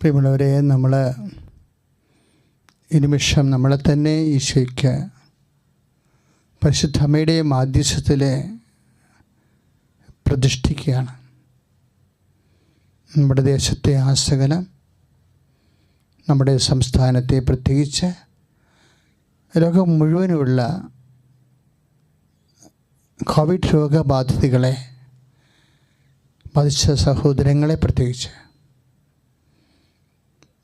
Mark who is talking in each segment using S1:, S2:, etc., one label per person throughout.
S1: പ്രിയമുള്ളവരെ നമ്മൾ ഈ നിമിഷം നമ്മളെ തന്നെ ഈശോയ്ക്ക് പരിശുദ്ധമ്മയുടെ മാധ്യസ്ഥത്തിൽ പ്രതിഷ്ഠിക്കുകയാണ്. നമ്മുടെ ദേശത്തെ ആസകലം നമ്മുടെ സംസ്ഥാനത്തെ പ്രത്യേകിച്ച് ലോകം മുഴുവനുമുള്ള കോവിഡ് രോഗബാധിതകളെ ബാധിച്ച സഹോദരങ്ങളെ പ്രത്യേകിച്ച്.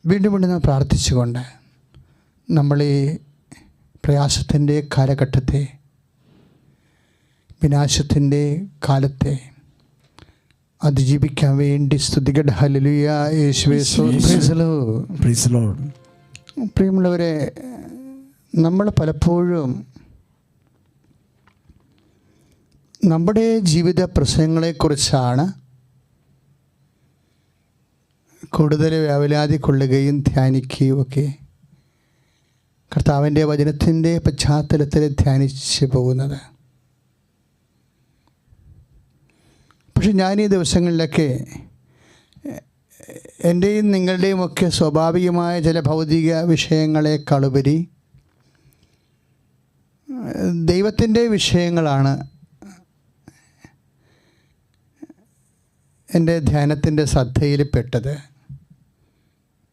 S1: വീണ്ടും വീണ്ടും നാം പ്രാർത്ഥിച്ചുകൊണ്ട് നമ്മൾ ഈ പ്രയാസത്തിന്റെ കാലഘട്ടത്തെ വിനാശത്തിന്റെ കാലത്തെ അതിജീവിക്കാൻ വേണ്ടി സ്തുതികട ഹലലുയ. പ്രിയമുള്ളവരെ നമ്മൾ പലപ്പോഴും നമ്മുടെ ജീവിത പ്രശ്നങ്ങളെക്കുറിച്ചാണ് കൂടുതൽ വ്യാവലാതി കൊള്ളുകയും ധ്യാനിക്കുകയും ഒക്കെ. കർത്താവിന്റെ വചനത്തിന്റെ പശ്ചാത്തലത്തിൽ ധ്യാനിച്ച് പോകുന്നത്. പക്ഷെ ഞാൻ ഈ ദിവസങ്ങളിലൊക്കെ എന്റെയും നിങ്ങളുടെയും ഒക്കെ സ്വാഭാവികമായ ചില ഭൗതിക വിഷയങ്ങളെക്കാളുപരി ദൈവത്തിന്റെ വിഷയങ്ങളാണ് എന്റെ ധ്യാനത്തിന്റെ ശ്രദ്ധയിൽപ്പെട്ടത്.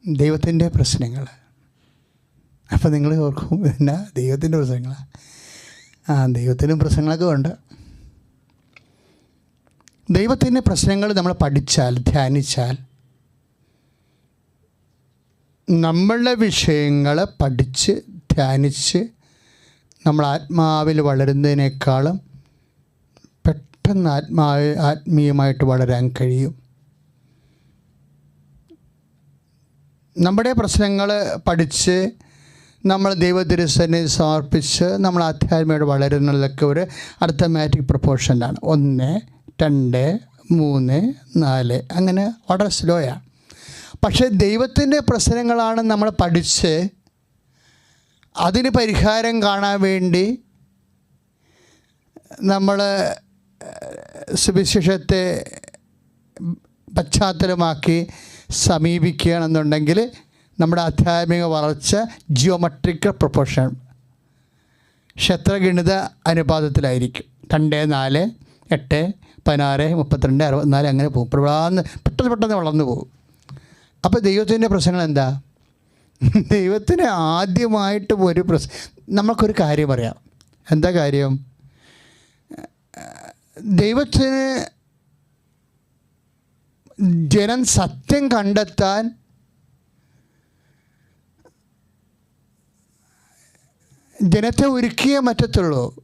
S1: ദൈവത്തിന്റെ പ്രശ്നങ്ങൾ. അപ്പോൾ നിങ്ങൾ ഓർക്കും എന്നാ ദൈവത്തിന്റെ പ്രശ്നങ്ങളാണ് ആ ദൈവത്തിനും പ്രശ്നങ്ങളൊക്കെ ഉണ്ട്. ദൈവത്തിന്റെ പ്രശ്നങ്ങൾ നമ്മൾ പഠിച്ചാൽ ധ്യാനിച്ചാൽ നമ്മളുടെ വിഷയങ്ങൾ പഠിച്ച് ധ്യാനിച്ച് നമ്മൾ ആത്മാവിൽ വളരുന്നതിനേക്കാളും പെട്ടെന്ന് ആത്മാവ് ആത്മീയമായിട്ട് വളരാൻ കഴിയും. നമ്മുടെ പ്രശ്നങ്ങൾ പഠിച്ച് നമ്മൾ ദൈവതിരുസനെ സമർപ്പിച്ച് നമ്മൾ ആധ്യാത്മയോട് വളരുന്നതൊക്കെ ഒരു അർത്ഥമാറ്റിക് പ്രപ്പോർഷനിലാണ് ഒന്ന് രണ്ട് മൂന്ന് നാല്. അങ്ങനെ വളരെ സ്ലോയാണ് പക്ഷേ ദൈവത്തിന്റെ പ്രശ്നങ്ങളാണ് നമ്മൾ പഠിച്ച് അതിന് പരിഹാരം കാണാൻ വേണ്ടി നമ്മൾ സുവിശേഷത്തെ പശ്ചാത്തലമാക്കി സമീപിക്കുകയാണെന്നുണ്ടെങ്കിൽ നമ്മുടെ ആധ്യാത്മിക വളർച്ച ജിയോമെട്രിക്കൽ പ്രൊപ്പോർഷൻ ക്ഷത്രഗണിത അനുപാതത്തിലായിരിക്കും. രണ്ട് നാല് എട്ട് പതിനാറ് മുപ്പത്തിരണ്ട് അറുപത്തിനാല് അങ്ങനെ പോകും. പ്രധാന പെട്ടെന്ന് പെട്ടെന്ന് വളർന്നു പോകും. അപ്പോൾ ദൈവത്തിന്റെ പ്രശ്നങ്ങൾ എന്താ? ദൈവത്തിന് ആദ്യമായിട്ട് ഒരു പ്രശ് നമുക്കൊരു കാര്യം പറയാം. എന്താ കാര്യം? ദൈവത്തിന് ജനം സത്യം കണ്ടെത്താൻ ജനത്തെ ഒരുക്കിയേ പറ്റത്തുള്ളൂ.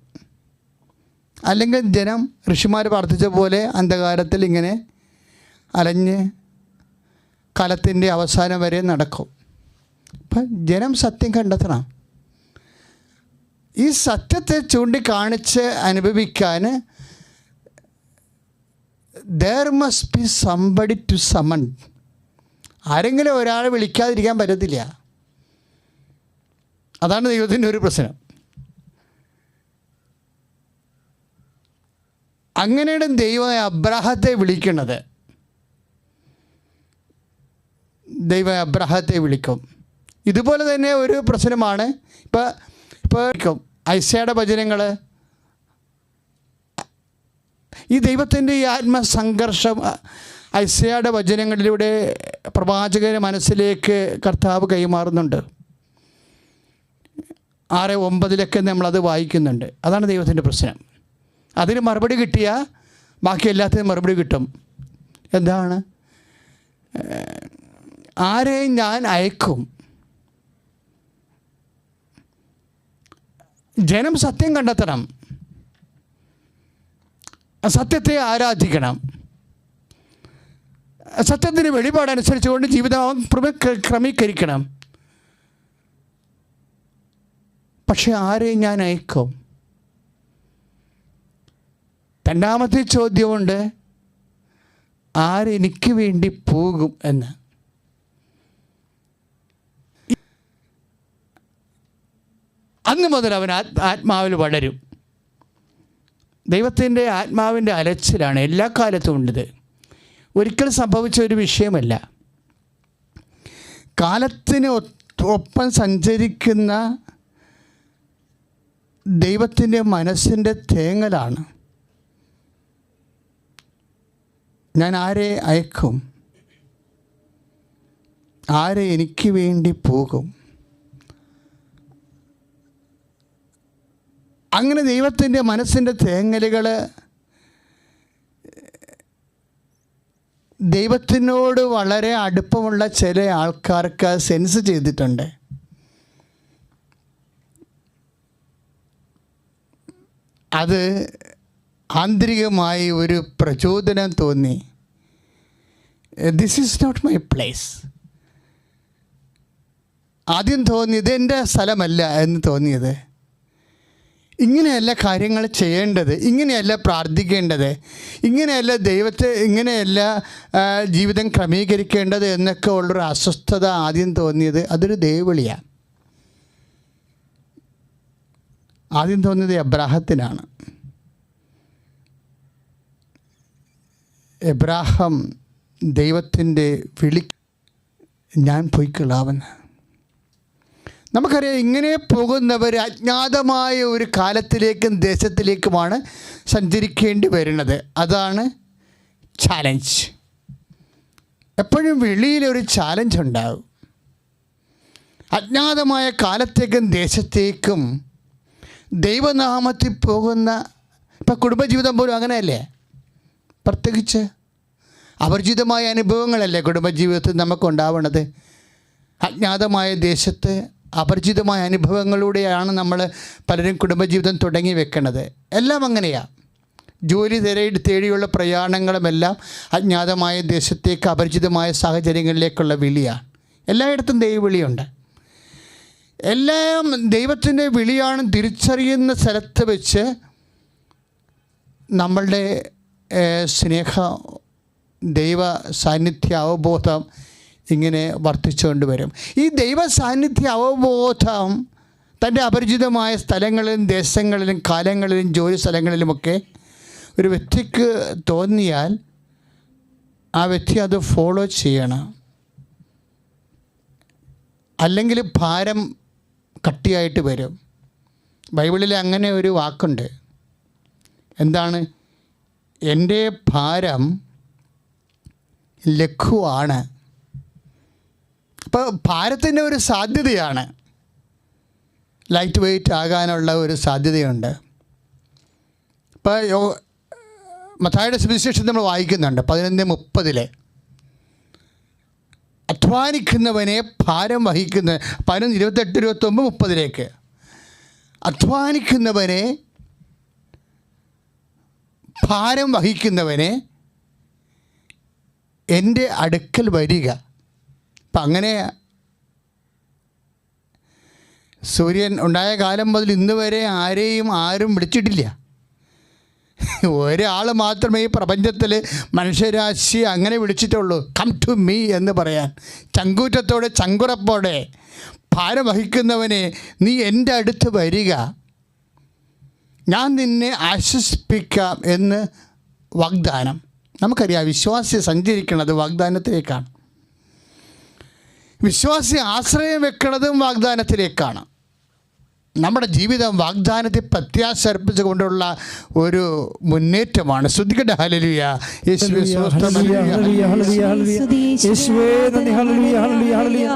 S1: അല്ലെങ്കിൽ ജനം ഋഷിമാർ പ്രാർത്ഥിച്ച പോലെ അന്ധകാരത്തിൽ ഇങ്ങനെ അലഞ്ഞ് കാലത്തിന്റെ അവസാനം വരെ നടക്കും. അപ്പം ജനം സത്യം കണ്ടെത്തണം. ഈ സത്യത്തെ ചൂണ്ടിക്കാണിച്ച് അനുഭവിക്കാൻ there must be somebody to summon ആരെങ്കിലും ഒരാളെ വിളിക്കാതിരിക്കാൻ പറ്റത്തില്ല. അതാണ് ദൈവത്തിന്റെ ഒരു പ്രശ്നം. അങ്ങനെയാണ് ദൈവം അബ്രാഹത്തെ വിളിക്കുന്നത്. ദൈവം അബ്രാഹത്തെ വിളിക്കും. ഇതുപോലെ തന്നെ ഒരു പ്രശ്നമാണ്. ഇപ്പോൾ ഇപ്പോൾ ഐസയുടെ ഭജനങ്ങൾ ഈ ദൈവത്തിന്റെ ഈ ആത്മസംഘർഷം ഐസയുടെ വചനങ്ങളിലൂടെ പ്രവാചകന്റെ മനസ്സിലേക്ക് കർത്താവ് കൈമാറുന്നുണ്ട്. ആറ് ഒമ്പതിലൊക്കെ നമ്മളത് വായിക്കുന്നുണ്ട്. അതാണ് ദൈവത്തിന്റെ പ്രശ്നം. അതിന് മറുപടി കിട്ടിയാൽ ബാക്കി എല്ലാത്തിനും മറുപടി കിട്ടും. എന്താണ്? ആരെ ഞാൻ അയക്കും? ജനം സത്യം കണ്ടെത്തണം. സത്യത്തെ ആരാധിക്കണം. സത്യത്തിന് വെളിപാടനുസരിച്ചുകൊണ്ട് ജീവിതം ക്രമ- ക്രമീകരിക്കണം. പക്ഷെ ആരെയും ഞാൻ അയക്കും? രണ്ടാമത്തെ ചോദ്യമുണ്ട് ആരെനിക്ക് വേണ്ടി പോകും എന്ന്? അന്ന് മുതൽ അവൻ ആത്മാവിൽ വളരും. ദൈവത്തിന്റെ ആത്മാവിന്റെ അലച്ചിലാണ് എല്ലാ കാലത്തും ഉണ്ടത് ഒരിക്കൽ സംഭവിച്ച ഒരു വിഷയമല്ല. കാലത്തിന് ഒപ്പം സഞ്ചരിക്കുന്ന ദൈവത്തിന്റെ മനസ്സിന്റെ തേങ്ങലാണ്. ഞാൻ ആരെ അയക്കും? ആരെ എനിക്ക് വേണ്ടി പോകും? അങ്ങനെ ദൈവത്തിന്റെ മനസ്സിന്റെ തേങ്ങലുകൾ ദൈവത്തിനോട് വളരെ അടുപ്പമുള്ള ചില ആൾക്കാർക്ക് സെൻസ് ചെയ്തിട്ടുണ്ട്. അത് ആന്തരികമായി ഒരു പ്രചോദനം തോന്നി. This is not my place ആദ്യം തോന്നിയത് എന്റെ സ്ഥലമല്ല എന്ന് തോന്നിയത്. ഇങ്ങനെയല്ല കാര്യങ്ങൾ ചെയ്യേണ്ടത് ഇങ്ങനെയല്ല പ്രാർത്ഥിക്കേണ്ടത് ഇങ്ങനെയല്ല ദൈവത്തെ ഇങ്ങനെയല്ല ജീവിതം ക്രമീകരിക്കേണ്ടത് എന്നൊക്കെ ഉള്ളൊരു അസ്വസ്ഥത ആദ്യം തോന്നിയത് അതൊരു ദൈവവിളിയാണ് ആദ്യം തോന്നിയത് എബ്രാഹത്തിനാണ്. എബ്രാഹം ദൈവത്തിന്റെ വിളി ഞാൻ പൊയ്ക്കൊള്ളാമെന്ന് നമുക്കറിയാം ഇങ്ങനെ പോകുന്നവർ അജ്ഞാതമായ ഒരു കാലത്തിലേക്കും ദേശത്തിലേക്കുമാണ് സഞ്ചരിക്കേണ്ടി വരുന്നത്. അതാണ് ചാലഞ്ച് എപ്പോഴും വെളിയിലൊരു ചാലഞ്ച് ഉണ്ടാകും അജ്ഞാതമായ കാലത്തേക്കും ദേശത്തേക്കും ദൈവനാമത്തിൽ പോകുന്ന ഇപ്പം കുടുംബജീവിതം പോലും അങ്ങനെയല്ലേ? പ്രത്യേകിച്ച് അപരിചിതമായ അനുഭവങ്ങളല്ലേ കുടുംബജീവിതത്തിൽ നമുക്കുണ്ടാവുന്നത് അജ്ഞാതമായ ദേശത്ത് അപരിചിതമായ അനുഭവങ്ങളിലൂടെയാണ് നമ്മൾ പലരും കുടുംബജീവിതം തുടങ്ങി വെക്കുന്നത് എല്ലാം അങ്ങനെയാണ് ജോലി തേടി തേടിയുള്ള പ്രയാണങ്ങളുമെല്ലാം അജ്ഞാതമായ ദേശത്തേക്ക് അപരിചിതമായ സാഹചര്യങ്ങളിലേക്കുള്ള വിളിയാണ് എല്ലായിടത്തും ദൈവവിളിയുണ്ട്. എല്ലാം ദൈവത്തിന്റെ വിളിയാണ് തിരിച്ചറിയുന്ന സ്ഥലത്ത് വെച്ച് നമ്മളുടെ സ്നേഹ ദൈവ സാന്നിധ്യ അവബോധം ഇങ്ങനെ വർദ്ധിച്ചുകൊണ്ട് വരും. ഈ ദൈവ സാന്നിധ്യ അവബോധം തന്റെ അപരിചിതമായ സ്ഥലങ്ങളിലും ദേശങ്ങളിലും കാലങ്ങളിലും ജോലി സ്ഥലങ്ങളിലുമൊക്കെ ഒരു വ്യക്തിക്ക് തോന്നിയാൽ ആ വ്യക്തി അത് ഫോളോ ചെയ്യണം. അല്ലെങ്കിൽ ഭാരം കട്ടിയായിട്ട് വരും. ബൈബിളിൽ അങ്ങനെ ഒരു വാക്കുണ്ട്. എന്താണ്? എന്റെ ഭാരം ലഘുവാണ്. അപ്പോൾ ഭാരത്തിന്റെ ഒരു സാധ്യതയാണ്. ലൈറ്റ് വെയിറ്റ് ആകാനുള്ള ഒരു സാധ്യതയുണ്ട്. ഇപ്പോൾ യോ മത്തായുടെ സുവിശേഷം നമ്മൾ വായിക്കുന്നുണ്ട് പതിനൊന്ന് മുപ്പതിലെ. അധ്വാനിക്കുന്നവനെ ഭാരം വഹിക്കുന്ന പതിനൊന്ന് ഇരുപത്തെട്ട് ഇരുപത്തൊമ്പത് മുപ്പതിലേക്ക്. അധ്വാനിക്കുന്നവനെ ഭാരം വഹിക്കുന്നവനെ എന്റെ അടുക്കൽ വരിക. അപ്പം അങ്ങനെ സൂര്യൻ ഉണ്ടായ കാലം മുതൽ ഇന്ന് വരെ ആരെയും ആരും വിളിച്ചിട്ടില്ല. ഒരാൾ മാത്രമേ ഈ പ്രപഞ്ചത്തിൽ മനുഷ്യരാശി അങ്ങനെ വിളിച്ചിട്ടുള്ളൂ. കം ടു മീ എന്ന് പറയാൻ. ചങ്കൂറ്റത്തോടെ ചങ്കുറപ്പോടെ ഭാരം വഹിക്കുന്നവനെ നീ എന്റെ അടുത്ത് വരിക. ഞാൻ നിന്നെ ആശ്വസിപ്പിക്കാം എന്ന് വാഗ്ദാനം. നമുക്കറിയാം വിശ്വാസി സഞ്ചരിക്കുന്നത് വാഗ്ദാനത്തിലേക്കാണ്. വിശ്വാസി ആശ്രയം വെക്കുന്നതും വാഗ്ദാനത്തിലേക്കാണ്. നമ്മുടെ ജീവിതം വാഗ്ദാനത്തെ പ്രത്യാശ അർപ്പിച്ചുകൊണ്ടുള്ള ഒരു മുന്നേറ്റമാണ്. ശ്രദ്ധിക്കട്ടെ ഹലലിയ യേശുവേ സ്തോത്രം,
S2: ഹല്ലേലൂയ,
S1: ഹല്ലേലൂയ.
S2: ഹല്ലേലൂയ, ഹല്ലേലൂയ. യേശുവേ നന്ദി ഹല്ലേലൂയ ഹല്ലേലൂയ ഹല്ലേലൂയ.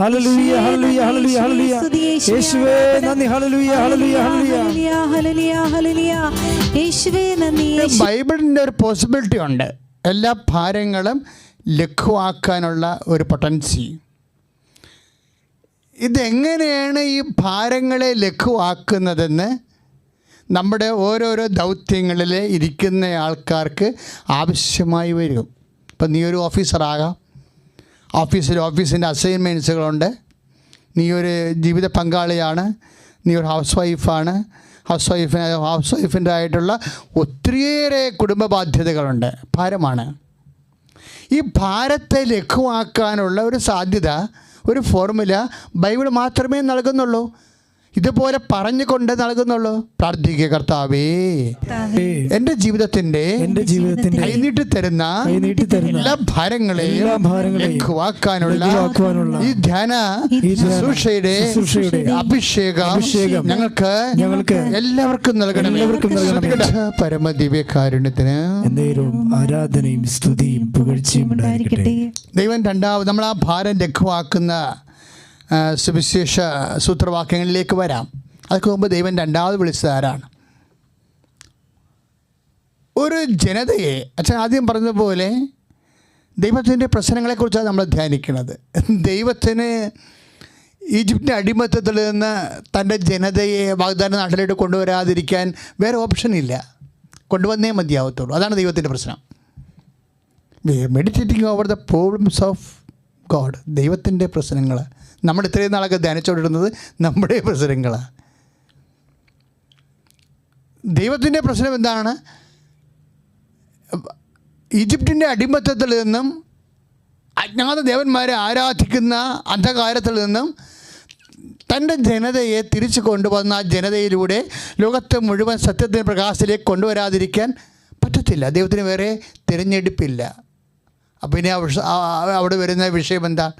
S2: ഹല്ലേലൂയ ഹല്ലേലൂയ ഹല്ലേലൂയ ഹല്ലേലൂയ. യേശുവേ നന്ദി ഹല്ലേലൂയ ഹല്ലേലൂയ ഹല്ലേലൂയ.
S3: ഹല്ലേലൂയ, ഹല്ലേലൂയ. യേശുവേ നന്ദി യേശു-
S1: ബൈബിളിന്റെ ഒരു പോസിബിലിറ്റി ഉണ്ട്. എല്ലാ ഭാരങ്ങളും ലഘുവാക്കാനുള്ള ഒരു പൊട്ടൻസി ഇതെങ്ങനെയാണ് ഈ ഭാരങ്ങളെ ലഘുവാക്കുന്നതെന്ന് നമ്മുടെ ഓരോരോ ദൗത്യങ്ങളിൽ ഇരിക്കുന്ന ആൾക്കാർക്ക് ആവശ്യമായി വരും. ഇപ്പം നീ ഒരു ഓഫീസറാകാം ഓഫീസിൽ ഓഫീസിന്റെ അസൈൻമെന്റ്സുകളുണ്ട് നീ ഒരു ജീവിത പങ്കാളിയാണ്. നീ ഒരു ഹൗസ് വൈഫാണ് ഹൗസ് വൈഫിന് ഹൗസ് വൈഫിന്റെ ആയിട്ടുള്ള ഒത്തിരിയേറെ കുടുംബ ബാധ്യതകളുണ്ട്. ഭാരമാണ്. ഈ ഭാരത്തെ ലഘുവാക്കാനുള്ള ഒരു സാധ്യത ഒരു ഫോർമുല ബൈബിൾ മാത്രമേ നൽകുന്നുള്ളൂ. ഇതുപോലെ പറഞ്ഞു കൊണ്ട് നൽകുന്നുള്ളൂ. പ്രാർത്ഥിക്കുക കർത്താവേ. എന്റെ ജീവിതത്തിന്റെ
S2: എന്റെ ജീവിതത്തിന്റെ
S1: കൈനീട്ടി തരുന്ന
S2: കൈനീട്ടി തരുന്ന
S1: എല്ലാ ഭാരങ്ങളെയും ലഘുവാക്കാനുള്ള ഈ ധ്യാന ശുശ്രൂഷയുടെ അഭിഷേകം
S2: അഭിഷേകം
S1: ഞങ്ങൾക്ക്
S2: ഞങ്ങൾക്ക്
S1: എല്ലാവർക്കും നൽകണം
S2: എല്ലാവർക്കും നൽകണം
S1: പരമദിവ്യ
S2: കാരുണ്യത്തിന് എന്തേലും ആരാധനയും സ്തുതിയും പുകഴ്ചയും ഉണ്ടായിരിക്കട്ടെ.
S1: ദൈവം രണ്ടാമത് നമ്മൾ ആ ഭാരം ലഘുവാക്കുന്ന സുവിശേഷ സൂത്രവാക്യങ്ങളിലേക്ക് വരാം. അതൊക്കെ മുമ്പ് ദൈവം രണ്ടാമത് വിളിച്ചത് ആരാണ് ഒരു ജനതയെ അച്ഛൻ ആദ്യം പറഞ്ഞതുപോലെ ദൈവത്തിന്റെ പ്രശ്നങ്ങളെക്കുറിച്ചാണ് നമ്മൾ ധ്യാനിക്കുന്നത്. ദൈവത്തിന് ഈജിപ്തിന്റെ അടിമത്തത്തിൽ നിന്ന് തന്റെ ജനതയെ വാഗ്ദാന നാട്ടിലോട്ട് കൊണ്ടുവരാതിരിക്കാൻ വേറെ ഓപ്ഷൻ ഇല്ല. കൊണ്ടുവന്നേ മതിയാവത്തുള്ളൂ. അതാണ് ദൈവത്തിന്റെ പ്രശ്നം. Meditating over the problems of God ദൈവത്തിന്റെ പ്രശ്നങ്ങൾ നമ്മൾ ഇത്രയും നാളൊക്കെ ധ്യാനിച്ചുകൊണ്ടിരുന്നത് നമ്മുടെ പ്രശ്നങ്ങളാണ് ദൈവത്തിന്റെ പ്രശ്നം എന്താണ്? ഈജിപ്തിന്റെ അടിമത്തത്തിൽ നിന്നും അജ്ഞാത ദേവന്മാരെ ആരാധിക്കുന്ന അന്ധകാരത്തിൽ നിന്നും തന്റെ ജനതയെ തിരിച്ചു കൊണ്ടുവന്ന ആ ജനതയിലൂടെ ലോകത്തെ മുഴുവൻ സത്യത്തിന്റെ പ്രകാശത്തിലേക്ക് കൊണ്ടുവരാതിരിക്കാൻ പറ്റത്തില്ല. ദൈവത്തിന് വേറെ തിരഞ്ഞെടുപ്പില്ല. അപ്പം ആ- അവിടെ വരുന്ന വിഷയം എന്താ?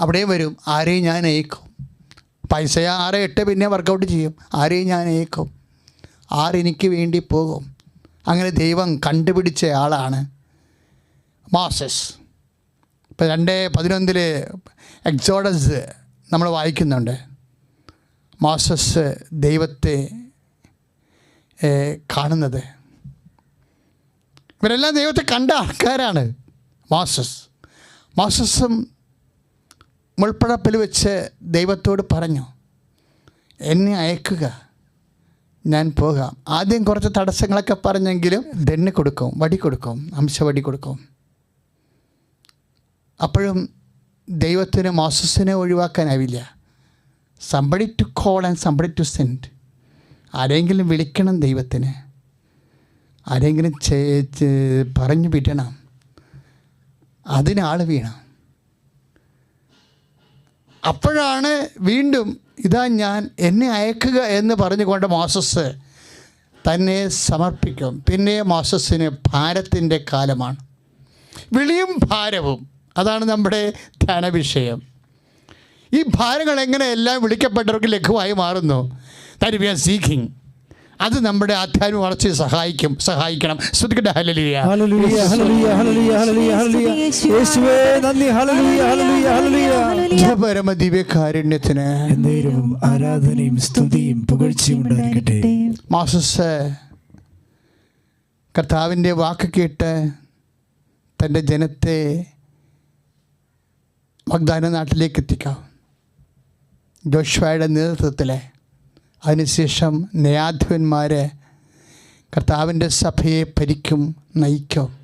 S1: അവിടെയും വരും ആരെയും ഞാൻ അയക്കും പൈസ ആറ് എട്ട് പിന്നെ വർക്കൗട്ട് ചെയ്യും ആരെയും ഞാൻ അയക്കും ആരെനിക്ക് വേണ്ടി പോകും. അങ്ങനെ ദൈവം കണ്ടുപിടിച്ച ആളാണ് മാസസ്. ഇപ്പം രണ്ട് പതിനൊന്നിൽ എക്സോഡസ് നമ്മൾ വായിക്കുന്നുണ്ട്. മാസസ് ദൈവത്തെ കാണുന്നത്. ഇവരെല്ലാം ദൈവത്തെ കണ്ട ആൾക്കാരാണ് മാസസ്. മാസസും മുൾപ്പടപ്പിൽ വെച്ച് ദൈവത്തോട് പറഞ്ഞു എന്നെ അയക്കുക. ഞാൻ പോകാം. ആദ്യം കുറച്ച് തടസ്സങ്ങളൊക്കെ പറഞ്ഞെങ്കിലും ദണ്ണ് കൊടുക്കും വടി കൊടുക്കും അംശവടി കൊടുക്കും. അപ്പോഴും ദൈവത്തിന് മോസസിനെ ഒഴിവാക്കാനാവില്ല. Somebody to call and somebody to send ആരെങ്കിലും വിളിക്കണം ദൈവത്തിന്. ആരെങ്കിലും പറഞ്ഞു വിടണം. അതിനാൾ വീണം. അപ്പോഴാണ് വീണ്ടും ഇതാ ഞാൻ എന്നെ അയക്കുക എന്ന് പറഞ്ഞുകൊണ്ട് മോസസ് തന്നെ സമർപ്പിക്കും. പിന്നെ മോസസ്സിന് ഭാരത്തിന്റെ കാലമാണ്. വിളിയും ഭാരവും. അതാണ് നമ്മുടെ ധനവിഷയം വിഷയം ഈ ഭാരങ്ങൾ എങ്ങനെ എല്ലാം വിളിക്കപ്പെട്ടവർക്ക് ലഘുവായി മാറുന്നു? ദാറ്റ് വി ആർ സീക്കിംഗ് അത് നമ്മുടെ ആധ്യാത്മിക വളർച്ചയെ സഹായിക്കും സഹായിക്കണം. ശ്രദ്ധിക്കട്ടെ ഹല്ലേലൂയ.
S2: ഹല്ലേലൂയ ഹല്ലേലൂയ ഹല്ലേലൂയ ഹല്ലേലൂയ ഹല്ലേലൂയ. യേശുവേ. നന്ദി ഹല്ലേലൂയ ഹല്ലേലൂയ ഹല്ലേലൂയ
S1: പരമ ദിവ്യകാരുണ്യത്തിന്
S2: എന്തേലും ആരാധനയും സ്തുതിയും പുകഴ്ചയും ഉണ്ടായിരിക്കട്ടെ.
S1: മാസസ് കർത്താവിന്റെ വാക്ക് കേട്ട് തന്റെ ജനത്തെ വാഗ്ദാന നാട്ടിലേക്ക് എത്തിക്കാം. ജോഷ്വയുടെ നേതൃത്വത്തിൽ അതിനുശേഷം ന്യായാധിപന്മാർ കർത്താവിന്റെ സഭയെ ഭരിക്കും നയിക്കും.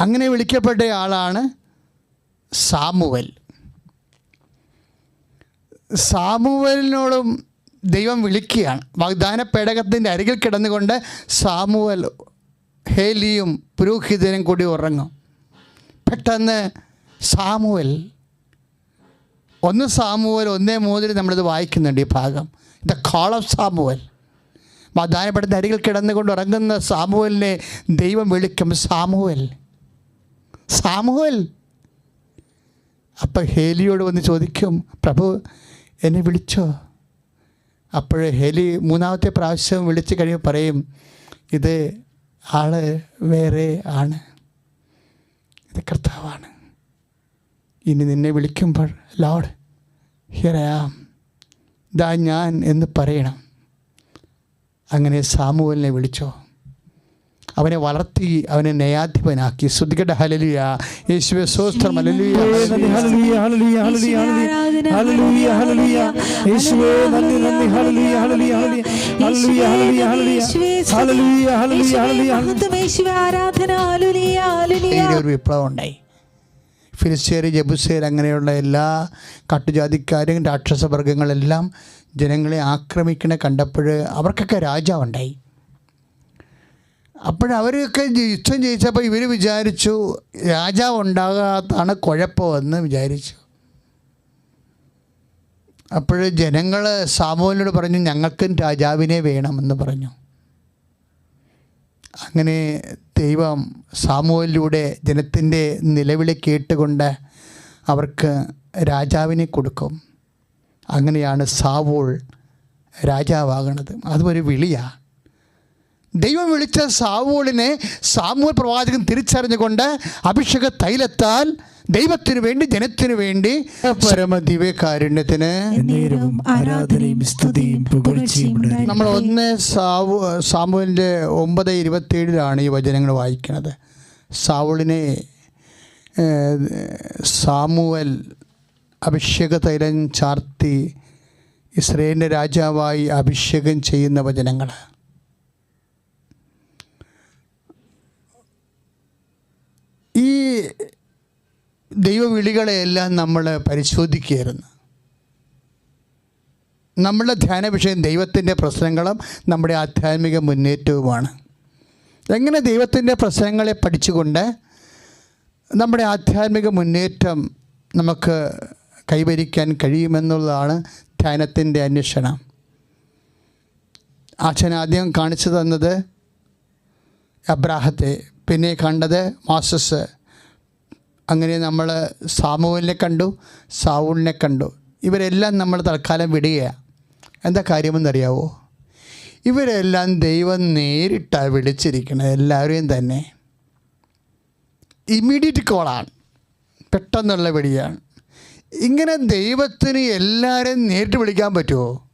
S1: അങ്ങനെ വിളിക്കപ്പെട്ട ആളാണ് സാമുവൽ. സാമുവലിനോടും ദൈവം വിളിക്കുകയാണ്. വാഗ്ദാന പേടകത്തിന്റെ അരികിൽ കിടന്നുകൊണ്ട് സാമുവൽ ഹേലിയും പുരോഹിതനും കൂടി ഉറങ്ങും. പെട്ടെന്ന് സാമുവൽ ഒന്ന് സാമുവൽ ഒന്നേ മൂന്നിൽ നമ്മളിത് വായിക്കുന്നുണ്ട് ഈ ഭാഗം. The call of Samuel. വാഗ്ദാനപ്പെടുന്ന അരികിൽ കിടന്നുകൊണ്ട് ഉറങ്ങുന്ന സാമുവലിനെ ദൈവം വിളിക്കും സാമുവൽ. സാമുവൽ. അപ്പം ഹേലിയോട് വന്ന് ചോദിക്കും പ്രഭു എന്നെ വിളിച്ചോ? അപ്പോൾ ഹേലി മൂന്നാമത്തെ പ്രാവശ്യം വിളിച്ച് കഴിയുമ്പോൾ പറയും ഇത് ആൾ വേറെ ആണ്. ഇത് കർത്താവാണ്. ഇനി നിന്നെ വിളിക്കുമ്പോൾ ലോഡ് ഹിറയാം ദാ ഞാൻ എന്ന് പറയണം. അങ്ങനെ സാമുവലിനെ വിളിച്ചോ. അവനെ വളർത്തി അവനെ നയാധിപനാക്കി ശ്രദ്ധിക്കട്ടെ ഹലലിയ യേശുവെ സ്വസ്ത്രം ഒരു വിപ്ലവം ഉണ്ടായി. ഫിലിസ്തീർ ജബുസേർ അങ്ങനെയുള്ള എല്ലാ കാട്ടുജാതിക്കാരും രാക്ഷസവർഗങ്ങളെല്ലാം ജനങ്ങളെ ആക്രമിക്കണ കണ്ടപ്പോൾ അവർക്കൊക്കെ രാജാവുണ്ടായി. അപ്പോഴവരൊക്കെ യുദ്ധം ജയിച്ചപ്പോൾ ഇവർ വിചാരിച്ചു രാജാവ് ഉണ്ടാകാത്താണ് കുഴപ്പമെന്ന് വിചാരിച്ചു. അപ്പോൾ ജനങ്ങൾ സാമൂലിനോട് പറഞ്ഞു ഞങ്ങൾക്കും രാജാവിനെ വേണമെന്ന് പറഞ്ഞു. അങ്ങനെ ദൈവം സാമൂലിലൂടെ ജനത്തിന്റെ നിലവിളി കേട്ടുകൊണ്ട് അവർക്ക് രാജാവിനെ കൊടുക്കും. അങ്ങനെയാണ് സാവോൾ രാജാവാകുന്നത് അതും ഒരു വിളിയാണ് ദൈവം വിളിച്ച സാവോളിനെ സാമൂഹ്യ പ്രവാചകൻ തിരിച്ചറിഞ്ഞുകൊണ്ട് അഭിഷേക തൈലത്താൽ ദൈവത്തിനു വേണ്ടി ജനത്തിനു വേണ്ടി പരമദിവ്യകാരുണ്യത്തിന്
S2: നേരവും ആരാധനയും സ്തുതിയും
S1: നമ്മൾ ഒന്ന് സാവു സാമുവിന്റെ ഒമ്പത് ഇരുപത്തേഴിലാണ് ഈ വചനങ്ങൾ വായിക്കുന്നത്. സാവുളിനെ സാമുവൽ അഭിഷേക തൈലം ചാർത്തി ഇസ്രയേലിന്റെ രാജാവായി അഭിഷേകം ചെയ്യുന്ന വചനങ്ങൾ ഈ ദൈവവിളികളെയെല്ലാം നമ്മൾ പരിശോധിക്കുകയായിരുന്നു. നമ്മളുടെ ധ്യാന വിഷയം ദൈവത്തിന്റെ പ്രശ്നങ്ങളും നമ്മുടെ ആധ്യാത്മിക മുന്നേറ്റവുമാണ്. എങ്ങനെ ദൈവത്തിന്റെ പ്രശ്നങ്ങളെ പഠിച്ചുകൊണ്ട് നമ്മുടെ ആധ്യാത്മിക മുന്നേറ്റം നമുക്ക് കൈവരിക്കാൻ കഴിയുമെന്നുള്ളതാണ് ധ്യാനത്തിന്റെ അന്വേഷണം. അച്ഛൻ ആദ്യം കാണിച്ചു തന്നത് അബ്രാഹത്തെ പിന്നെ കണ്ടത് മാസസ് അങ്ങനെ നമ്മൾ സാമുവിനെ കണ്ടു സാവൂളിനെ കണ്ടു. ഇവരെല്ലാം നമ്മൾ തൽക്കാലം വിടുകയാണ് എന്താ കാര്യമെന്നറിയാവോ? ഇവരെല്ലാം ദൈവം നേരിട്ടാണ് വിളിച്ചിരിക്കുന്നത് എല്ലാവരെയും തന്നെ. ഇമ്മീഡിയറ്റ് കോളാണ് പെട്ടെന്നുള്ള വിളിയാണ്. ഇങ്ങനെ ദൈവത്തിന് എല്ലാവരെയും നേരിട്ട് വിളിക്കാൻ പറ്റുമോ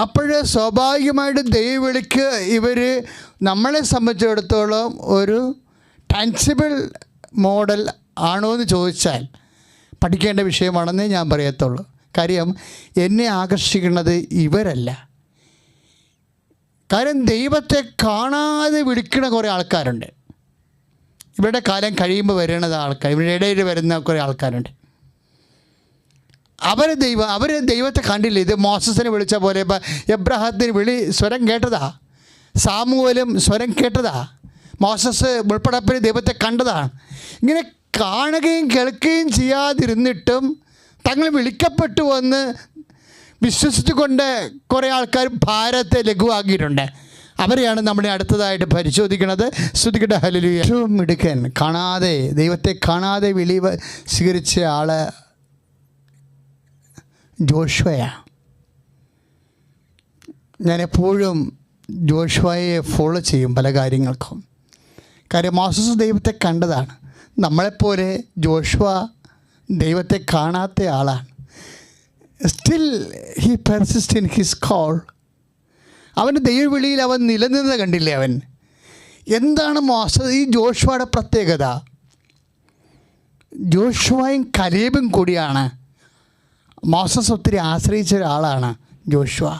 S1: അപ്പോഴ് സ്വാഭാവികമായിട്ട് ദൈവവിളിക്ക് ഇവർ നമ്മളെ സംബന്ധിച്ചിടത്തോളം ഒരു ടാൻസിബിൾ മോഡൽ ആണോ എന്ന് ചോദിച്ചാൽ പഠിക്കേണ്ട വിഷയമാണെന്നേ ഞാൻ പറയത്തുള്ളൂ. കാര്യം എന്നെ ആകർഷിക്കുന്നത് ഇവരല്ല. കാര്യം ദൈവത്തെ കാണാതെ വിളിക്കുന്ന കുറേ ആൾക്കാരുണ്ട്. ഇവരുടെ കാലം കഴിയുമ്പോൾ വരുന്നത് ആൾക്കാർ ഇവരുടെ ഇടയിൽ വരുന്ന കുറേ ആൾക്കാരുണ്ട്. അവർ ദൈവം അവർ ദൈവത്തെ കണ്ടില്ല? ഇത് മോസസിനെ വിളിച്ച പോലെ ഇപ്പം എബ്രഹാത്തിന് വിളി സ്വരം കേട്ടതാ. സാമുവലും സ്വരം കേട്ടതാ. മോസസ് ഉൾപ്പെടപ്പിന് ദൈവത്തെ കണ്ടതാണ് ഇങ്ങനെ കാണുകയും കേൾക്കുകയും ചെയ്യാതിരുന്നിട്ടും തങ്ങൾ വിളിക്കപ്പെട്ടു എന്ന് വിശ്വസിച്ചുകൊണ്ട് കുറേ ആൾക്കാർ ഭാരത്തെ ലഘുവാക്കിയിട്ടുണ്ട്. അവരെയാണ് നമ്മൾ അടുത്തതായിട്ട് പരിശോധിക്കുന്നത്. ശ്രുതിക്കട്ടെ ഹലിലു ഏറ്റവും മിടുക്കൻ കാണാതെ ദൈവത്തെ കാണാതെ വിളി സ്വീകരിച്ച ആൾ ജോഷ്വയാണ് ഞാൻ എപ്പോഴും ജോഷ്വയെ ഫോളോ ചെയ്യും പല കാര്യങ്ങൾക്കും. കാര്യം മോസസ് ദൈവത്തെ കണ്ടതാണ്. നമ്മളെപ്പോലെ ജോഷ്വ ദൈവത്തെ കാണാത്ത ആളാണ്. Still he persist in his call അവന്റെ ദൈവവിളിയിൽ അവൻ നിലനിന്നത് കണ്ടില്ലേ അവൻ? എന്താണ് മോസ ഈ ജോഷ്വയുടെ പ്രത്യേകത? ജോഷ്വയും കലേബും കൂടിയാണ്. മോസസ് ഒത്തിരി ആശ്രയിച്ച ഒരാളാണ് ജോഷുവ.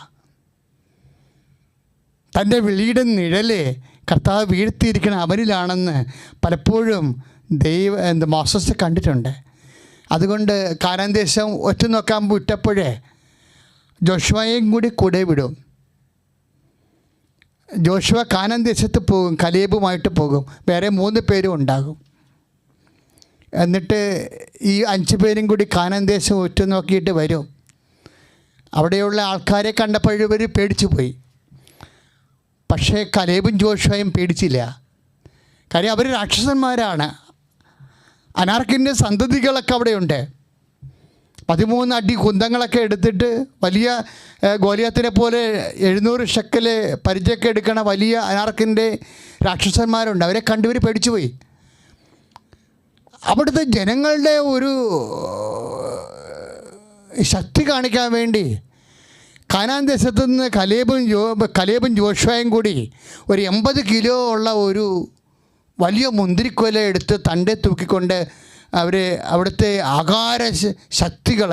S1: തന്റെ വിളിയുടെ നിഴൽ കർത്താവ് വീഴ്ത്തിയിരിക്കുന്ന അവനിലാണെന്ന് പലപ്പോഴും ദൈവ എന്ത് മോസസ് കണ്ടിട്ടുണ്ട്. അതുകൊണ്ട് കാനാൻ ദേശം ഒറ്റ നോക്കാൻ വിട്ടപ്പോഴേ ജോഷുവയും കൂടി കൂടെ വിടും. ജോഷുവ കാനാൻ ദേശത്ത് പോകും കലേബുമായിട്ട് പോകും വേറെ മൂന്ന് പേരും ഉണ്ടാകും. എന്നിട്ട് ഈ അഞ്ച് പേരും കൂടി കാനന്ദേശം ദേശം ഒറ്റ നോക്കിയിട്ട് വരും. അവിടെയുള്ള ആൾക്കാരെ കണ്ടപ്പോഴവർ പേടിച്ചു പോയി. പക്ഷേ കലേബും ജോഷുവയും പേടിച്ചില്ല. കാര്യം അവർ രാക്ഷസന്മാരാണ്. അനാർക്കിന്റെ സന്തതികളൊക്കെ അവിടെയുണ്ട്. പതിമൂന്ന് അടി കുന്തങ്ങളൊക്കെ എടുത്തിട്ട് വലിയ ഗോലിയത്തിനെ പോലെ എഴുന്നൂറ് ഷക്കൽ പരിചയമൊക്കെ എടുക്കണ വലിയ അനാർക്കിന്റെ രാക്ഷസന്മാരുണ്ട്. അവരെ കണ്ടുവർ പേടിച്ചുപോയി അവിടുത്തെ ജനങ്ങളുടെ ഒരു ശക്തി കാണിക്കാൻ വേണ്ടി കാനാൻ ദേശത്തു നിന്ന് കലേബും ജോ കലേബും ജോഷുവയും കൂടി ഒരു എൺപത് കിലോ ഉള്ള ഒരു വലിയ മുന്തിരിക്കൊല എടുത്ത് തണ്ടേ തൂക്കിക്കൊണ്ട് അവർ അവിടുത്തെ ആകാര ശക്തികൾ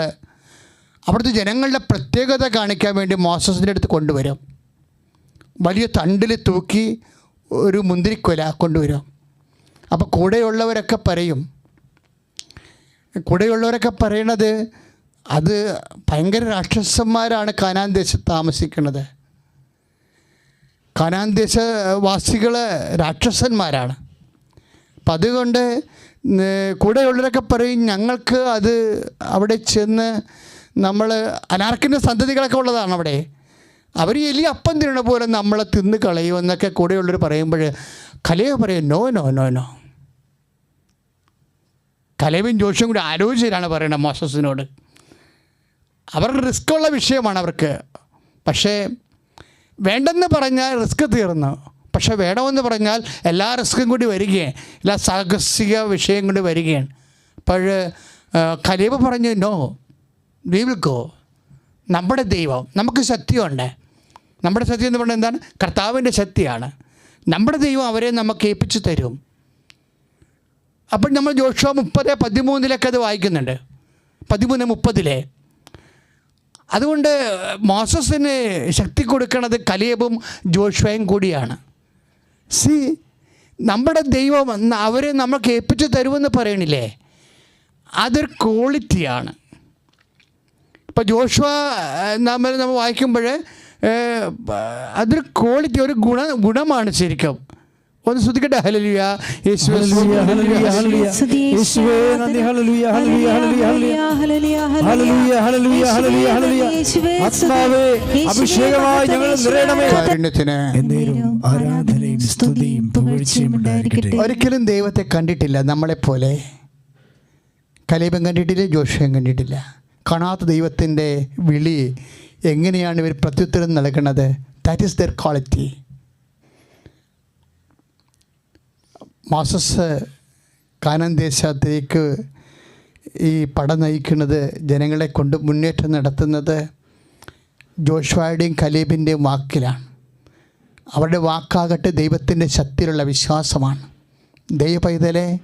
S1: അവിടുത്തെ ജനങ്ങളുടെ പ്രത്യേകത കാണിക്കാൻ വേണ്ടി മോസസിന്റെ അടുത്ത് കൊണ്ടുവരും. വലിയ തണ്ടിൽ തൂക്കി ഒരു മുന്തിരിക്കൊല കൊണ്ടുവരും. അപ്പോൾ കൂടെയുള്ളവരൊക്കെ പറയും കൂടെയുള്ളവരൊക്കെ പറയണത് അത് ഭയങ്കര രാക്ഷസന്മാരാണ് കാനാൻ ദേശത്ത് താമസിക്കുന്നത്. കാനാൻ ദേശവാസികൾ രാക്ഷസന്മാരാണ്. അപ്പം അതുകൊണ്ട് കൂടെയുള്ളവരൊക്കെ പറയും ഞങ്ങൾക്ക് അത് അവിടെ ചെന്ന് നമ്മൾ അനാർക്കിന്റെ സന്തതികളൊക്കെ ഉള്ളതാണ് അവിടെ. അവർ എലി അപ്പം തിന്നണ പോലെ നമ്മളെ തിന്ന് കളയുമെന്നൊക്കെ കൂടെയുള്ളവർ പറയുമ്പോൾ കലയോ പറയും നോ നോ നോ നോ. കലയും ജോഷും കൂടി ആലോചിച്ചിട്ടാണ് പറയുന്നത് മോസസിനോട് അവർ റിസ്ക്കുള്ള വിഷയമാണ് അവർക്ക്. പക്ഷേ വേണ്ടെന്ന് പറഞ്ഞാൽ റിസ്ക് തീർന്നു. പക്ഷേ വേണമെന്ന് പറഞ്ഞാൽ എല്ലാ റിസ്ക്കും കൂടി വരികയാണ്. എല്ലാ സാഹസിക വിഷയം കൂടി വരികയാണ്. അപ്പോൾ കലീബ് പറഞ്ഞു നോ വി വിൽ ഗോ നമ്മുടെ ദൈവം നമുക്ക് ശക്തിയുണ്ട് നമ്മുടെ ശക്തി എന്ന് പറഞ്ഞാൽ എന്താണ്? കർത്താവിന്റെ ശക്തിയാണ് നമ്മുടെ ദൈവം അവരെ നമുക്ക് ഏൽപ്പിച്ചു തരും. അപ്പോൾ നമ്മൾ ജോഷ മുപ്പത് പതിമൂന്നിലൊക്കെ അത് വായിക്കുന്നുണ്ട്. പതിമൂന്ന് മുപ്പതിലെ. അതുകൊണ്ട് മോസസിന് ശക്തി കൊടുക്കുന്നത് കലിയബും ജോഷുവയും കൂടിയാണ്. സി നമ്മുടെ ദൈവം അവരെ നമ്മൾക്ക് ഏൽപ്പിച്ചു തരുമെന്ന് പറയണില്ലേ? അതൊരു ക്വാളിറ്റിയാണ് ഇപ്പോൾ ജോഷുവ നമ്മൾ നമ്മൾ വായിക്കുമ്പോൾ അതൊരു ക്വാളിറ്റി ഒരു ഗുണ ഗുണമാണ് ശരിക്കും. ഒന്ന് ശ്രദ്ധിക്കട്ടെ? ഹലലുയ യേശുവേ
S2: ഹല്ലേലൂയ, ഹല്ലേലൂയ, ഹല്ലേലൂയ. യേശുവേ നന്ദി, ഹല്ലേലൂയ, ഹല്ലേലൂയ, ഹല്ലേലൂയ, ഹല്ലേലൂയ. ഹല്ലേലൂയ, ഹല്ലേലൂയ, ഹല്ലേലൂയ, ഹല്ലേലൂയ. ആത്മാവേ അഭിഷേകമായി ഞങ്ങൾ നിറയണമേ.
S1: കാരുണ്യത്തിന്.
S2: സ്തുതിയും പുകഴ്ചയും ഉണ്ടായിരിക്കട്ടെ.
S1: ഒരിക്കലും ദൈവത്തെ കണ്ടിട്ടില്ല നമ്മളെ പോലെ കലീബൻ കണ്ടിട്ടില്ല ജോഷയും കണ്ടിട്ടില്ല. കാണാത്ത ദൈവത്തിന്റെ വിളി എങ്ങനെയാണ് ഇവർ പ്രത്യുത്തരം നൽകുന്നത് that is their quality Moses Canon ദേശത്തേക്ക് ഈ പട നയിക്കുന്നത് ജനങ്ങളെ കൊണ്ട് മുന്നേറ്റം നടത്തുന്നത് ജോഷ്വായുടെയും കലീബിന്റെയും വാക്കിലാണ്. അവരുടെ വാക്കാകട്ടെ ദൈവത്തിന്റെ ശക്തിയിലുള്ള വിശ്വാസമാണ്. ദൈവപൈതലെ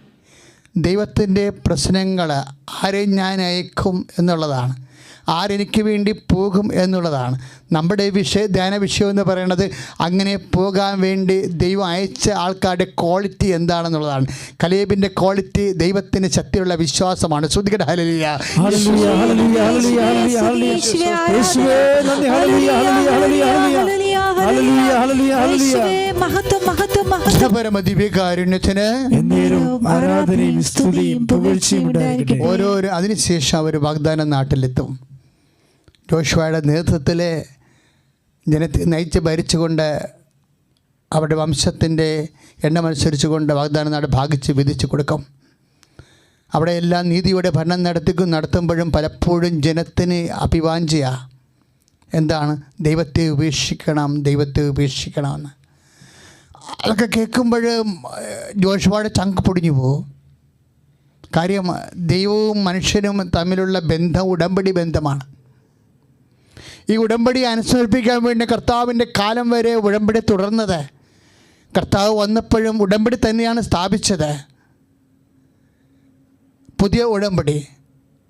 S1: ദൈവത്തിന്റെ പ്രശ്നങ്ങൾ ആരെ ഞാൻ അയക്കും എന്നുള്ളതാണ്. ആരെനിക്ക് വേണ്ടി പോകും എന്നുള്ളതാണ്. നമ്മുടെ വിഷയ ധ്യാന വിഷയം എന്ന് പറയുന്നത് അങ്ങനെ പോകാൻ വേണ്ടി ദൈവം അയച്ച ആൾക്കാരുടെ ക്വാളിറ്റി എന്താണെന്നുള്ളതാണ്. കലേബിന്റെ ക്വാളിറ്റി ദൈവത്തിന് ശക്തിയുള്ള വിശ്വാസമാണ്. ശ്രുതികട ഹലിയ
S2: ഹല്ലേലൂയ, ഹല്ലേലൂയ, ഹല്ലേലൂയ, ഹല്ലേലൂയ, ഹല്ലേലൂയ. യേശുവേ നന്ദി, ഹല്ലേലൂയ, ഹല്ലേലൂയ, ഹല്ലേലൂയ, ഹല്ലേലൂയ. ഹല്ലേലൂയ, ഹല്ലേലൂയ, ഹല്ലേലൂയ.
S3: യേശുവേ, മഹത്വം മഹത്വം മഹത്വം.
S1: പരമ ദിവ്യകാരുണ്യത്തിന്
S2: എന്നേരും ആരാധനയും സ്തുതിയും പുകഴ്ചയും ഉണ്ടായിരിക്കട്ടെ.
S1: ഓരോരോ അതിനുശേഷം അവർ വാഗ്ദാന നാട്ടിലെത്തും. ജോഷുവയുടെ നേതൃത്വത്തിൽ ജനത്തെ നയിച്ച് ഭരിച്ചുകൊണ്ട് അവരുടെ വംശത്തിന്റെ എണ്ണമനുസരിച്ച് കൊണ്ട് വാഗ്ദാനം നാട് ഭാഗിച്ച് വിധിച്ചു കൊടുക്കും. അവിടെ എല്ലാം നീതിയുടെ ഭരണം നടത്തിക്കും നടത്തുമ്പോഴും പലപ്പോഴും ജനത്തിന് അഭിവാഞ്ചിയ എന്താണ്? ദൈവത്തെ ഉപേക്ഷിക്കണം ദൈവത്തെ ഉപേക്ഷിക്കണമെന്ന്. അതൊക്കെ കേൾക്കുമ്പോൾ ജോഷുവാടെ ചങ്ക് പൊടിഞ്ഞു പോകും കാര്യം ദൈവവും മനുഷ്യനും തമ്മിലുള്ള ബന്ധം ഉടമ്പടി ബന്ധമാണ്. ഈ ഉടമ്പടി അനുസ്മരിപ്പിക്കാൻ വേണ്ടി കർത്താവിന്റെ കാലം വരെ ഉടമ്പടി തുടർന്നത്. കർത്താവ് വന്നപ്പോഴും ഉടമ്പടി തന്നെയാണ് സ്ഥാപിച്ചത്. പുതിയ ഉടമ്പടി.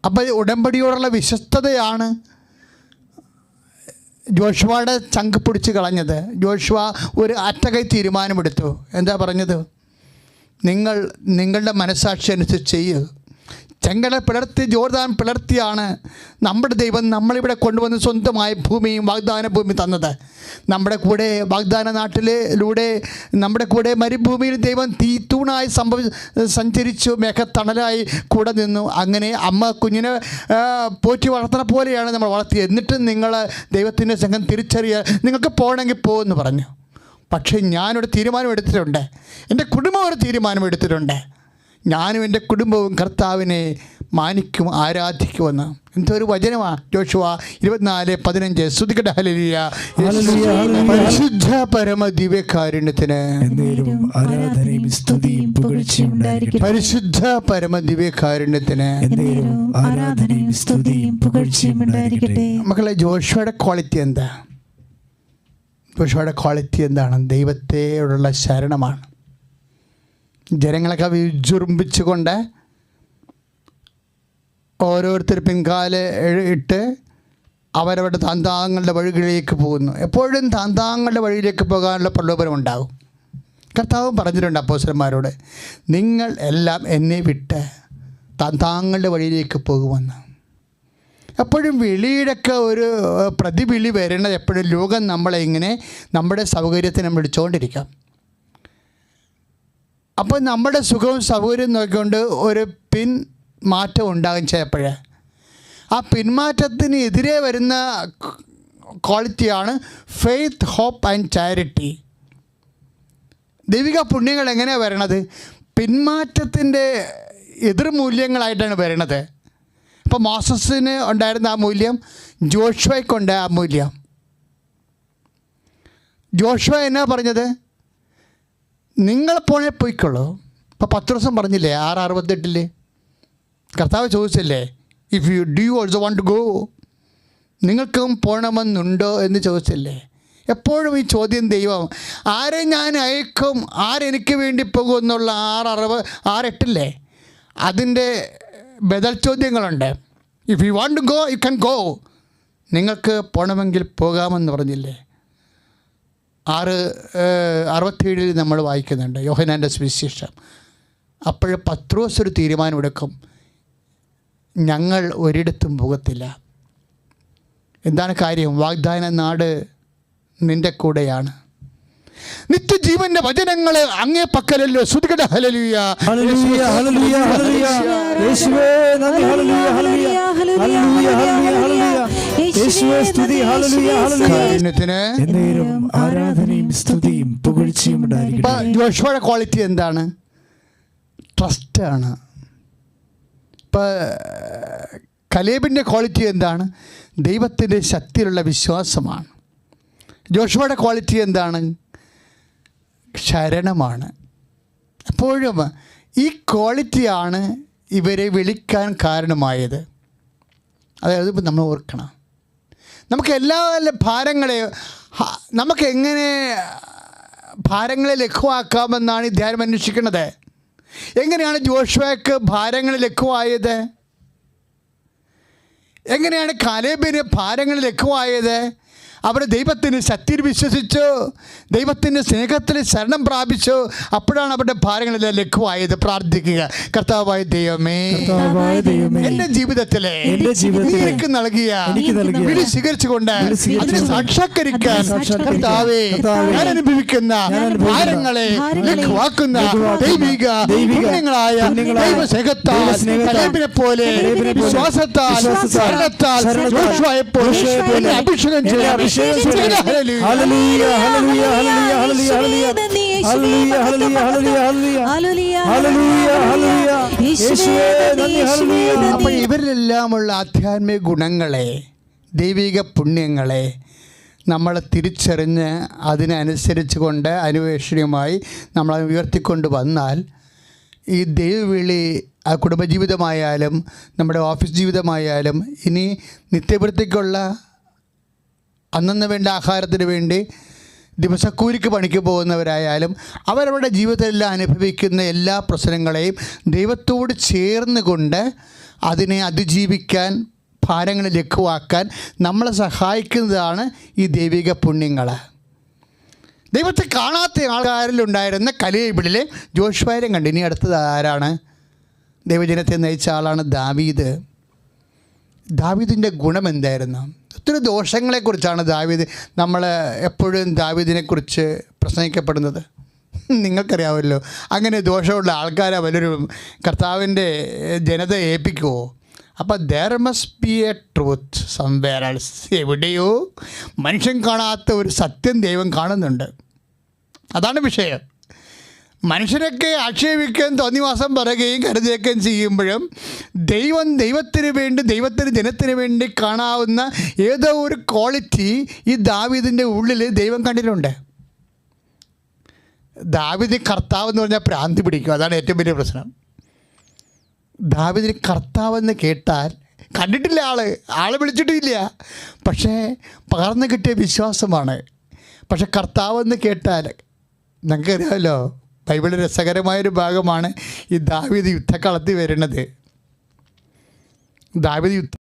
S1: അപ്പോൾ ഉടമ്പടിയോടുള്ള വിശ്വസ്തതയാണ് ജോഷുവയുടെ ചങ്ക് പിടിച്ച് കളഞ്ഞത്. ജോഷുവ ഒരു അറ്റകൈ തീരുമാനമെടുത്തു. എന്താ പറഞ്ഞത്? നിങ്ങൾ നിങ്ങളുടെ മനസാക്ഷി അനുസരിച്ച് ചെയ്യുക ചെങ്കടൽ പിളർത്തി ജോർദാൻ പിളർത്തിയാണ് നമ്മുടെ ദൈവം നമ്മളിവിടെ കൊണ്ടുവന്ന് സ്വന്തമായ ഭൂമിയും വാഗ്ദാന ഭൂമി തന്നത്. നമ്മുടെ കൂടെ വാഗ്ദാന നാട്ടിലൂടെ നമ്മുടെ കൂടെ മരുഭൂമിയിൽ ദൈവം തീ തൂണായി സംഭവി സഞ്ചരിച്ചു മേഘത്തണലായി കൂടെ നിന്നു. അങ്ങനെ അമ്മ കുഞ്ഞിനെ പോറ്റി വളർത്തണ പോലെയാണ് നമ്മൾ വളർത്തിയത്. എന്നിട്ടും നിങ്ങൾ ദൈവത്തിന്റെ സംഘം തിരിച്ചറിയുക നിങ്ങൾക്ക് പോകണമെങ്കിൽ പോകുമെന്ന് പറഞ്ഞു. പക്ഷേ ഞാനൊരു തീരുമാനം എടുത്തിട്ടുണ്ട്. എന്റെ കുടുംബം ഒരു തീരുമാനം എടുത്തിട്ടുണ്ട്. ഞാനും എന്റെ കുടുംബവും കർത്താവിനെ മാനിക്കും ആരാധിക്കുമെന്ന്. എന്തൊരു വചനമാ. ജോഷുവ ഇരുപത്തിനാല് പതിനഞ്ച്. ശ്രുതികട ഹലിയ. പരിശുദ്ധ പരമ ദിവ്യകാരുണ്യത്തിന്
S2: ആരാധനയും സ്തുതിയും പുകഴ്ചയും
S1: പരിശുദ്ധ പരമ ദിവ്യകാരുണ്യത്തിന് മക്കളെ ജോഷുവയുടെ ക്വാളിറ്റി എന്താ? ജോഷുവയുടെ ക്വാളിറ്റി എന്താണ്? ദൈവത്തെയോടുള്ള ശരണമാണ്. ജനങ്ങളൊക്കെ വിജൃംഭിച്ചുകൊണ്ട് ഓരോരുത്തർ പിൻകാൽ ഇട്ട് അവരവരുടെ താന്താങ്ങളുടെ വഴികളിലേക്ക് പോകുന്നു. എപ്പോഴും താന്താങ്ങളുടെ വഴിയിലേക്ക് പോകാനുള്ള പ്രലോഭനം ഉണ്ടാകും. കർത്താവും പറഞ്ഞിട്ടുണ്ട് അപ്പോസരന്മാരോട് നിങ്ങൾ എല്ലാം എന്നെ വിട്ട് താന്താങ്ങളുടെ വഴിയിലേക്ക് പോകുമെന്ന്. എപ്പോഴും വിളിയുടെയൊക്കെ ഒരു പ്രതിവിളി വരേണ്ടത് എപ്പോഴും ലോകം നമ്മളെ ഇങ്ങനെ നമ്മുടെ സൗകര്യത്തിന് നമ്മൾ വിളിച്ചുകൊണ്ടിരിക്കാം അപ്പോൾ നമ്മുടെ സുഖവും സൗകര്യവും നോക്കിക്കൊണ്ട് ഒരു പിൻ മാറ്റം ഉണ്ടാകും ചിലപ്പോഴേ. ആ പിന്മാറ്റത്തിന് എതിരെ വരുന്ന ക്വാളിറ്റിയാണ് ഫെയ്ത്ത് ഹോപ്പ് ആൻഡ് ചാരിറ്റി ദൈവിക പുണ്യങ്ങൾ എങ്ങനെയാണ് വരണത്? പിന്മാറ്റത്തിന്റെ എതിർമൂല്യങ്ങളായിട്ടാണ് വരണത്. ഇപ്പോൾ മോസസിന് ഉണ്ടായിരുന്ന ആ മൂല്യം ജോഷ്വയ്ക്കുണ്ട് ആ മൂല്യം. ജോഷ്വ എന്നാ പറഞ്ഞത്? നിങ്ങൾ പോണേ പോയിക്കൊള്ളൂ ഇപ്പോൾ പത്ത് ദിവസം പറഞ്ഞില്ലേ ആറ് അറുപത്തെട്ടിൽ? കർത്താവ് ചോദിച്ചില്ലേ if you do also want to go നിങ്ങൾക്കും പോകണമെന്നുണ്ടോ എന്ന് ചോദിച്ചില്ലേ? എപ്പോഴും ഈ ചോദ്യം ദൈവം ആരെ ഞാൻ അയക്കും? ആരെനിക്ക് വേണ്ടി പോകും? എന്നുള്ള ആറ് അറുപത് ആറെട്ടില്ലേ അതിന്റെ ബദൽ ചോദ്യങ്ങളുണ്ട്. If you want to go you can go നിങ്ങൾക്ക് പോകണമെങ്കിൽ പോകാമെന്ന് പറഞ്ഞില്ലേ? ആറ് അറുപത്തേഴിൽ നമ്മൾ വായിക്കുന്നുണ്ട് യോഹനാന്റെ സുവിശേഷം. അപ്പോൾ പത്രോസ് ഒരു തീരുമാനമെടുക്കും ഞങ്ങൾ ഒരിടത്തും പോകത്തില്ല. എന്താണ് കാര്യം? വാഗ്ദാന നാട് നിന്റെ കൂടെയാണ്. നിത്യജീവന്റെ വചനങ്ങളെ അങ്ങേ പക്കലല്ലോ? ശ്രുതികട ഹലലുയ
S2: ആരാധനയും സ്തുതിയും പുകഴ്ചയും
S1: ഇപ്പൊ
S2: ഉണ്ടായിരിക്കട്ടെ.
S1: ജോഷുവയുടെ ക്വാളിറ്റി എന്താണ്? ട്രസ്റ്റാണ് ഇപ്പം കലേബിന്റെ ക്വാളിറ്റി എന്താണ്? ദൈവത്തിന്റെ ശക്തിയിലുള്ള വിശ്വാസമാണ്. ജോഷുവയുടെ ക്വാളിറ്റി എന്താണ്? ശരണമാണ്. എപ്പോഴും ഈ ക്വാളിറ്റിയാണ് ഇവരെ വിളിക്കാൻ കാരണമായത്. അതായത് ഇപ്പം നമ്മൾ ഓർക്കണം. നമുക്ക് എല്ലാ ഭാരങ്ങളെ നമുക്ക് എങ്ങനെ ഭാരങ്ങളെ ലഘുവാക്കാമെന്നാണ് ഈ ധ്യാനം അന്വേഷിക്കുന്നത്? എങ്ങനെയാണ് ജോഷുവയ്ക്ക് ഭാരങ്ങൾ ലഘുവായത്? എങ്ങനെയാണ് കാലേബിന് ഭാരങ്ങൾ ലഘുവായത്? അവർ ദൈവത്തിന് ശക്തിയിൽ വിശ്വസിച്ചു. ദൈവത്തിന്റെ സ്നേഹത്തിൽ ശരണം പ്രാപിച്ചു. അപ്പോഴാണ് അവരുടെ ഭാരങ്ങളെല്ലാം ലഘുവായത്. പ്രാർത്ഥിക്കുക. കർത്താവായ ദൈവമേ എന്റെ ജീവിതത്തിലെ എനിക്ക് നൽകിയ വിളി സ്വീകരിച്ചുകൊണ്ട് അതിനെ സാക്ഷാത്കരിക്കാൻ കർത്താവേ ഞാൻ അനുഭവിക്കുന്ന ഭാരങ്ങളെ ലഘുവാക്കുന്ന ദൈവിക പുണ്യങ്ങളായ ദൈവസ്നേഹത്താൽ പോലെ വിശ്വാസത്താൽ ശരണത്താൽ അഭിഷേകം ചെയ്യാൻ അപ്പൊ ഇവരിലെല്ലാമുള്ള ആധ്യാത്മിക ഗുണങ്ങളെ ദൈവിക പുണ്യങ്ങളെ നമ്മൾ തിരിച്ചറിഞ്ഞ് അതിനനുസരിച്ച് കൊണ്ട് അനുവേഷണീയമായി നമ്മൾ ഉയർത്തിക്കൊണ്ട് വന്നാൽ ഈ ദൈവവിളി ആ കുടുംബജീവിതമായാലും നമ്മുടെ ഓഫീസ് ജീവിതമായാലും ഇനി നിത്യവൃത്തിക്കുള്ള അന്നന്ന് വേണ്ട ആഹാരത്തിന് വേണ്ടി ദിവസക്കൂലിക്ക് പണിക്ക് പോകുന്നവരായാലും അവരവരുടെ ജീവിതത്തിലെല്ലാം അനുഭവിക്കുന്ന എല്ലാ പ്രശ്നങ്ങളെയും ദൈവത്തോട് ചേർന്ന് കൊണ്ട് അതിനെ അതിജീവിക്കാൻ ഭാരങ്ങൾ ലഘുവാക്കാൻ നമ്മളെ സഹായിക്കുന്നതാണ് ഈ ദൈവിക പുണ്യങ്ങൾ ദൈവത്തെ കാണാത്ത ആൾക്കാരിലുണ്ടായിരുന്ന കലയിബിളിലെ ജോഷ്വാരം കണ്ടു. ഇനി അടുത്തത് ആരാണ്? ദൈവജനത്തെ നയിച്ച ആളാണ് ദാവീദ്. ദാവീദിന്റെ ഗുണം എന്തായിരുന്നു ഒത്തിരി ദോഷങ്ങളെക്കുറിച്ചാണ് ദാവീദ് നമ്മൾ എപ്പോഴും ദാവീദിനെക്കുറിച്ച് പ്രസംഗിക്കപ്പെടുന്നത്. നിങ്ങൾക്കറിയാമല്ലോ അങ്ങനെ ദോഷമുള്ള ആൾക്കാരെ വലിയൊരു കർത്താവിന്റെ ജനത ഏൽപ്പിക്കുമോ അപ്പം there must be a truth somewhere എവിടെയോ മനുഷ്യൻ കാണാത്ത ഒരു സത്യം ദൈവം കാണുന്നുണ്ട്. അതാണ് വിഷയം. മനുഷ്യരൊക്കെ ആക്ഷേപിക്കുകയും തോന്നിവാസം പറയുകയും കരുതുകയും ചെയ്യുമ്പോഴും ദൈവം ദൈവത്തിന് വേണ്ടി ദൈവത്തിന് ജനത്തിന് വേണ്ടി കാണാവുന്ന ഏതോ ഒരു ക്വാളിറ്റി ഈ ദാവീദിന്റെ ഉള്ളിൽ ദൈവം കണ്ടിട്ടുണ്ട്. ദാവിദ് കർത്താവ് എന്ന് പറഞ്ഞാൽ ഭ്രാന്തി പിടിക്കും. അതാണ് ഏറ്റവും വലിയ പ്രശ്നം. ദാവിദിന് കർത്താവെന്ന് കേട്ടാൽ കണ്ടിട്ടില്ല ആൾ. ആൾ വിളിച്ചിട്ടില്ല. പക്ഷേ പകർന്നു കിട്ടിയ വിശ്വാസമാണ്. പക്ഷെ കർത്താവെന്ന് കേട്ടാൽ നിങ്ങൾക്കറിയാമല്ലോ ബൈബിളിൽ രസകരമായൊരു ഭാഗമാണ് ഈ ദാവീദ് യുദ്ധക്കളത്തിൽ വരുന്നത്. ദാവീദ് യുദ്ധ